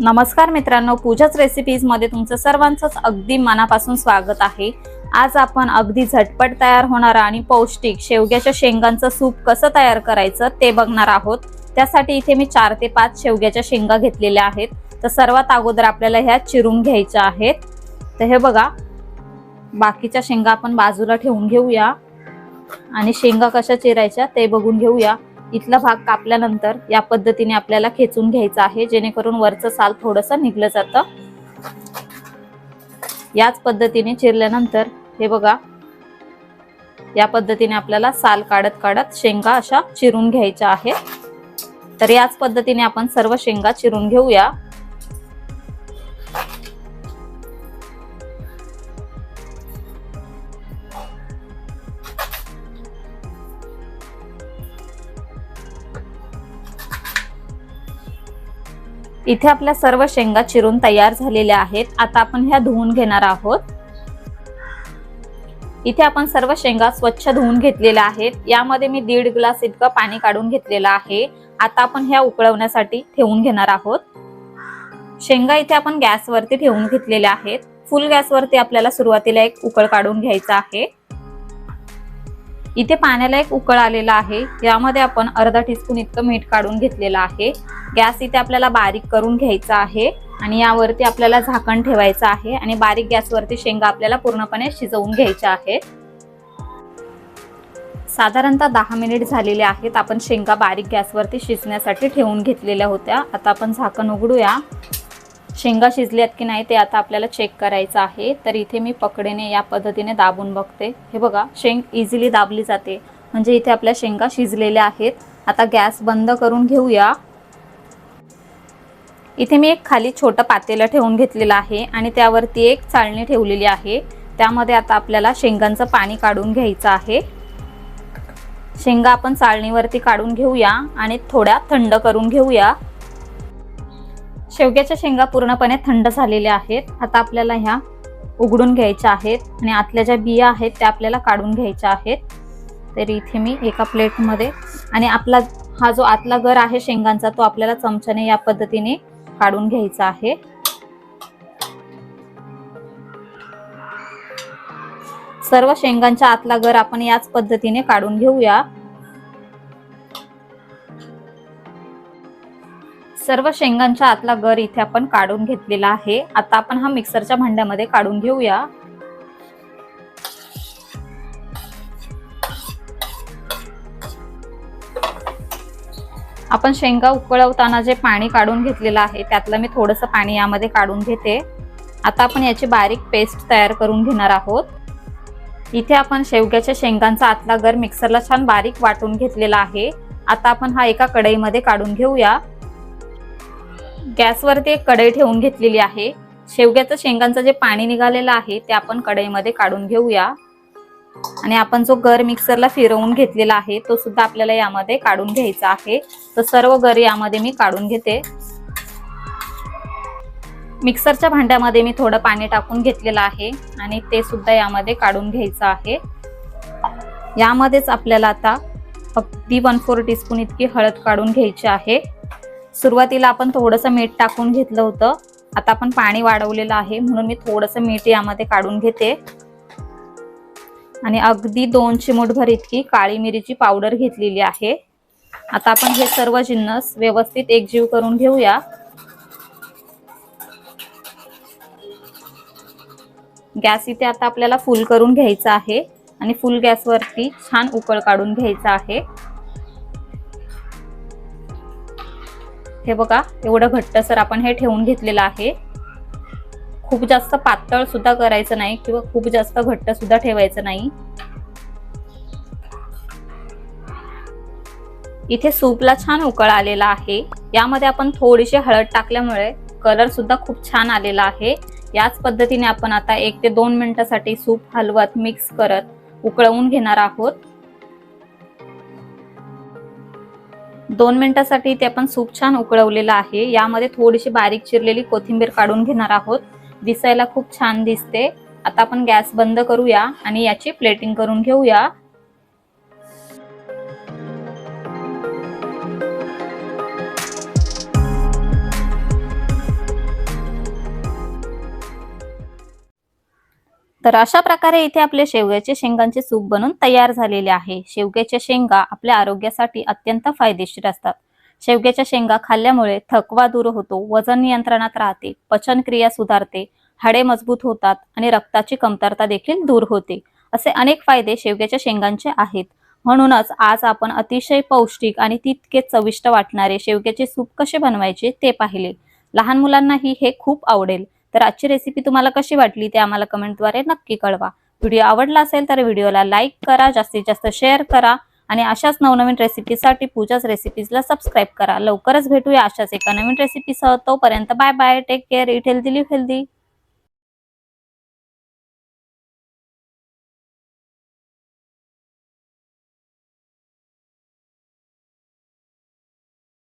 नमस्कार मित्रांनो पूजाच रेसिपीजमध्ये तुमचं सर्वांचंच अगदी मनापासून स्वागत आहे. आज आपण अगदी झटपट तयार होणारा आणि पौष्टिक शेवग्याच्या शेंगांचं सूप कसं तयार करायचं ते बघणार आहोत. त्यासाठी इथे मी चार ते पाच शेवग्याच्या शेंगा घेतलेल्या आहेत. तर सर्वात अगोदर आपल्याला ह्या चिरून घ्यायच्या आहेत. तर हे बघा बाकीच्या शेंगा आपण बाजूला ठेवून घेऊया. आणि शेंगा कशा चिरायच्या ते बघून घेऊया. इथला भाग कापल्यानंतर या पद्धतीने आपल्याला खेचून घ्यायचा आहे जेणेकरून वरचं साल थोडंसं निघलं जातं. याच पद्धतीने चिरल्यानंतर हे बघा या पद्धतीने आपल्याला साल काढत काढत शेंगा अशा चिरून घ्यायच्या आहेत तर याच पद्धतीने आपण सर्व शेंगा चिरून घेऊया. इथे आपल्या सर्व शेंगा चिरून तयार झालेल्या आहेत. आता आपण ह्या धुवून घेणार आहोत. इथे आपण सर्व शेंगा स्वच्छ धुवून घेतलेल्या आहेत. यामध्ये मी दीड ग्लास इतकं पाणी काढून घेतलेलं आहे. आता आपण ह्या उकळवण्यासाठी ठेवून घेणार आहोत. शेंगा इथे आपण गॅसवरती ठेवून घेतलेल्या आहेत. फुल गॅसवरती आपल्याला सुरुवातीला एक उकळ काढून घ्यायचा आहे. इथे पाण्याला एक उकळ आलेला आहे. यामध्ये आपण अर्धा टीस्पून इतकं मीठ काढून घेतलेलं आहे. गॅस इथे आपल्याला बारीक करून घ्यायचा आहे. आणि यावरती आपल्याला झाकण ठेवायचं आहे. आणि बारीक गॅसवरती शेंगा आपल्याला पूर्णपणे शिजवून घ्यायच्या आहेत. साधारणतः दहा मिनिट झालेले आहेत. आपण शेंगा बारीक गॅसवरती शिजण्यासाठी ठेवून घेतलेल्या होत्या. आता आपण झाकण उघडूया. शेंगा शिजल्यात की नाही ते आता आपल्याला चेक करायचं आहे. तर इथे मी पकडेने या पद्धतीने दाबून बघते. हे बघा शेंग इझिली दाबली जाते. म्हणजे इथे आपल्या शेंगा शिजलेल्या आहेत. आता गॅस बंद करून घेऊया. इथे मी एक खाली छोटं पातेलं ठेवून घेतलेलं आहे आणि त्यावरती एक चाळणी ठेवलेली आहे. त्यामध्ये आता आपल्याला शेंगांचं पाणी काढून घ्यायचं आहे. शेंगा आपण चाळणीवरती काढून घेऊया आणि थोड्या थंड करून घेऊया. शेवग्याच्या शेंगा पूर्णपणे थंड झालेल्या आहेत. आता आपल्याला ह्या उघडून घ्यायच्या आहेत आणि आतल्या ज्या बिया आहेत त्या आपल्याला काढून घ्यायच्या आहेत. तर इथे मी एका प्लेटमध्ये आणि आपला हा जो आतला गर आहे शेंगांचा तो आपल्याला चमच्याने या पद्धतीने काढून घ्यायचा आहे. सर्व शेंगांच्या आतला गर आपण याच पद्धतीने काढून घेऊया. सर्व शेंगांच्या आतला गर इथे आपण काढून घेतलेला आहे. आता आपण हा मिक्सरच्या भांड्यामध्ये काढून घेऊया. आपण शेंगा उकळवताना जे पाणी काढून घेतलेलं आहे त्यातलं मी थोडंसं पाणी यामध्ये काढून घेते. आता आपण याची बारीक पेस्ट तयार करून घेणार आहोत. इथे आपण शेवग्याच्या शेंगांचा आतला गर मिक्सरला छान बारीक वाटून घेतलेला आहे. आता आपण हा एका कढईमध्ये काढून घेऊया. गॅसवरती एक कढई ठेवून घेतलेली आहे. शेवग्याचं शेंगांचं जे पाणी निघालेलं आहे ते आपण कढईमध्ये काढून घेऊया. आणि आपण जो गर मिक्सरला फिरवून घेतलेला आहे तो सुद्धा आपल्याला यामध्ये काढून घ्यायचा आहे. तर सर्व गर यामध्ये मी काढून घेते. मिक्सरच्या भांड्यामध्ये मी थोडं पाणी टाकून घेतलेलं आहे आणि ते सुद्धा यामध्ये काढून घ्यायचं आहे. यामध्येच आपल्याला आता अगदी वन फोर टीस्पून इतकी हळद काढून घ्यायची आहे. सुरुवातीला आपण थोडंसं मीठ टाकून घेतलं होतं. आता आपण पाणी वाढवलेलं आहे म्हणून मी थोडंसं मीठ यामध्ये काढून घेते. आणि अगदी दोन चिमूटभर इतकी काळी मिरीची पावडर घेतलेली आहे. आता आपण हे सर्व जिन्नस व्यवस्थित एकजीव करून घेऊया. गॅस इथे आता आपल्याला फुल करून घ्यायचा आहे. आणि फुल गॅसवरती छान उकळ काढून घ्यायचा आहे. हे बघा एवढं घट्टसर आपण हे ठेवून घेतलेलं आहे. खूप जास्त पातळ सुद्धा करायचं नाही किंवा खूप जास्त घट्ट सुद्धा ठेवायचं नाही. इथे सूपला छान उकळ आलेला आहे. यामध्ये आपण थोडीशी हळद टाकल्यामुळे कलर सुद्धा खूप छान आलेला आहे. याच पद्धतीने आपण आता एक ते दोन मिनिटासाठी सूप हलवत मिक्स करत उकळवून घेणार आहोत. दोन मिनिटासाठी ते आपण सूप छान उकळवलेलं आहे. यामध्ये थोडीशी बारीक चिरलेली कोथिंबीर काढून घेणार आहोत. दिसायला खूप छान दिसते. आता आपण गॅस बंद करूया आणि याची प्लेटिंग करून घेऊया. तर अशा प्रकारे इथे आपले शेवग्याचे शेंगांचे सूप बनून तयार झालेले आहे. शेवग्याच्या शेंगा आपल्या आरोग्यासाठी अत्यंत फायदेशीर असतात. शेवग्याच्या शेंगा खाल्ल्यामुळे थकवा दूर होतो वजन नियंत्रणात राहते पचनक्रिया सुधारते हाडे मजबूत होतात आणि रक्ताची कमतरता देखील दूर होते. असे अनेक फायदे शेवग्याच्या शेंगांचे आहेत. म्हणूनच आज आपण अतिशय पौष्टिक आणि तितके चविष्ट वाटणारे शेवग्याचे सूप कसे बनवायचे ते पाहिले. लहान मुलांनाही हे खूप आवडेल. तर आजची रेसिपी तुम्हाला कशी वाटली ते आम्हाला कमेंटद्वारे नक्की कळवा. व्हिडिओ आवडला असेल तर व्हिडिओला लाईक करा जास्तीत जास्त शेअर करा आणि अशाच नवनवीन रेसिपीसाठी पूजाच रेसिपीजला सबस्क्राईब करा. लवकरच भेटूया अशाच एका नवीन रेसिपीसह तोपर्यंत bye bye take care eat healthy live healthy